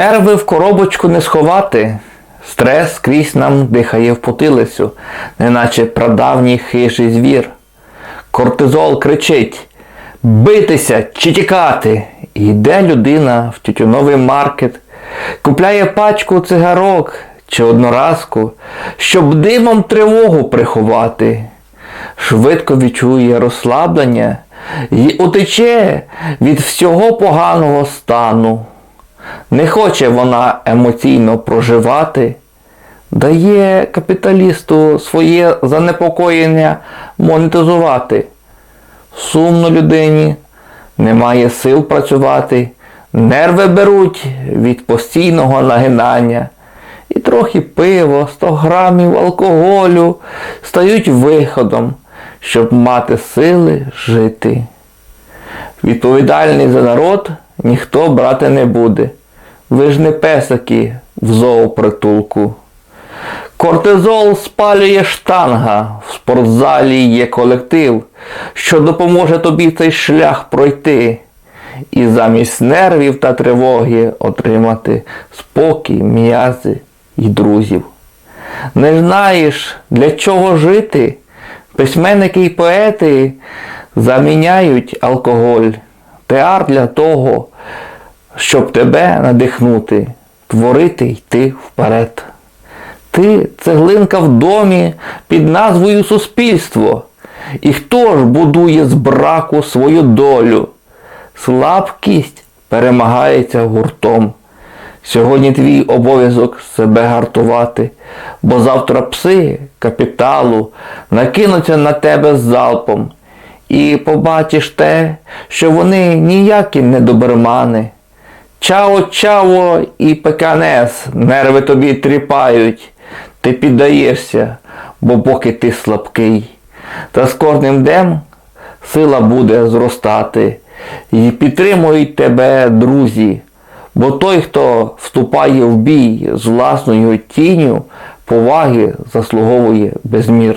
Нерви в коробочку не сховати. Стрес скрізь нам дихає в потилицю, неначе прадавній хижий звір. Кортизол кричить битися чи тікати. Йде людина в тютюновий маркет, купляє пачку цигарок чи одноразку, щоб димом тривогу приховати. Швидко відчує розслаблення і утече від всього поганого стану. Не хоче вона емоційно проживати, дає капіталісту своє занепокоєння монетизувати. Сумно людині, немає сил працювати, нерви беруть від постійного нагинання. І трохи пиво, 100 грамів алкоголю стають виходом, щоб мати сили жити. Відповідальний за народ ніхто брати не буде. Ви ж не песики в зоопритулку. Кортизол спалює штанга, в спортзалі є колектив, що допоможе тобі цей шлях пройти. І замість нервів та тривоги отримати спокій, м'язи і друзів. Не знаєш, для чого жити? Письменники і поети заміняють алкоголь. Театр для того, щоб тебе надихнути, творити йти вперед. Ти цеглинка в домі під назвою Суспільство. І хто ж будує з браку свою долю? Слабкість перемагається гуртом. Сьогодні твій обов'язок себе гартувати, бо завтра пси капіталу накинуться на тебе з залпом. І побачиш те, що вони ніякі не добермани. Чао, чао і пеканес, нерви тобі тріпають. Ти піддаєшся, бо поки ти слабкий. Та з кожним днем сила буде зростати. І підтримують тебе друзі. Бо той, хто вступає в бій з власною тінню, поваги заслуговує безмірно.